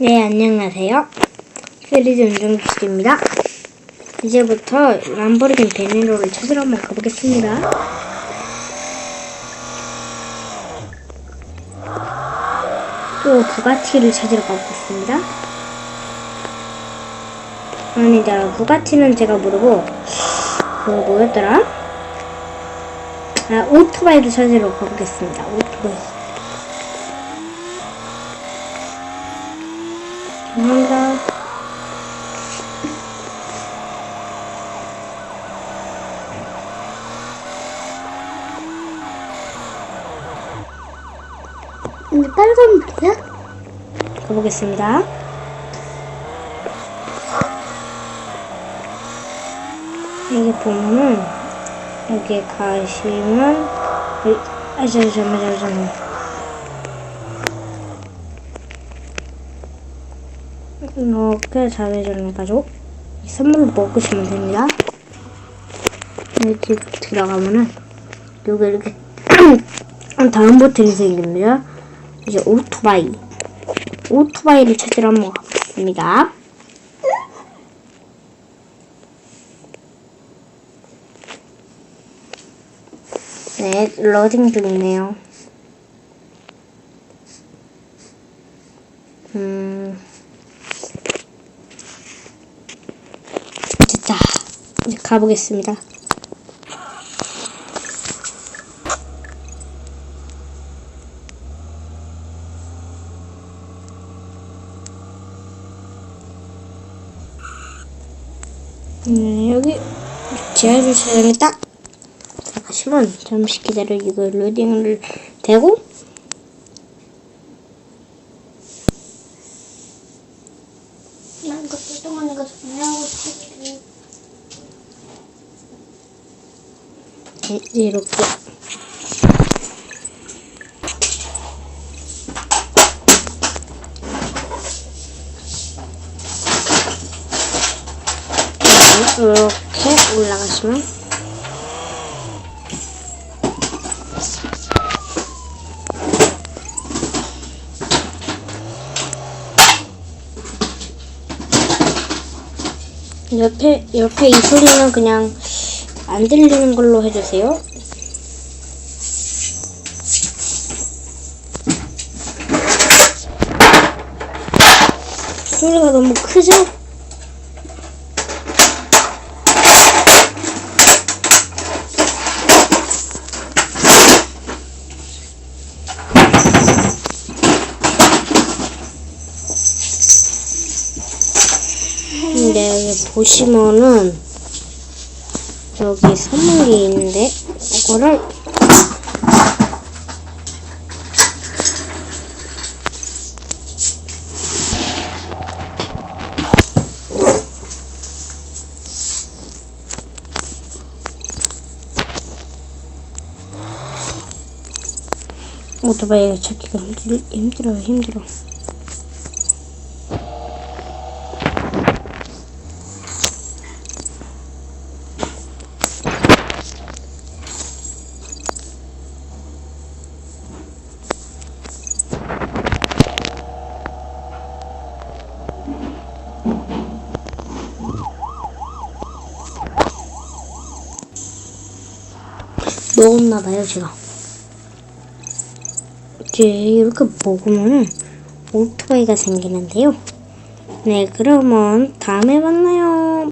네, 안녕하세요. 시리즈 운전기술입니다. 이제부터 람보르기니 베네로를 찾으러 한번 가보겠습니다. 또 부가티를 찾으러 가보겠습니다. 아니다, 부가티는 제가 모르고, 그 뭐였더라? 아, 오토바이를 찾으러 가보겠습니다. 오토바이. 감사합니다. 근데 빨간 불이야? 가보겠습니다. 여기 보면은 여기 가시면 아 잠깐만 잠깐만 이렇게 자회전을 가지고 이 선물을 먹으시면 됩니다. 여기 들어가면은 여기 이렇게 다음 버튼이 생깁니다. 이제 오토바이 오토바이를 찾으러 한번 가보겠습니다. 네, 로딩 중이네요. 음. 됐다. 이제 가보겠습니다. 네, 여기 지하철 차량에 딱 들어가시면 잠시 기다려 이거 로딩을 되고 난 이거 뚱뚱하니까 정리하고 싶어. 네, 이렇게. 네, 이렇게 올라가시면 옆에 옆에 이 소리는 그냥 안 들리는 걸로 해주세요. 소리가 너무 크죠? 근데 여기 보시면은 여기 선물이 있는데 이거를. 오토바이 찾기가 힘들, 힘들어요 힘들어 먹었나봐요 제가. 이제 이렇게 먹으면 오토바이가 생기는데요. 네 그러면 다음에 만나요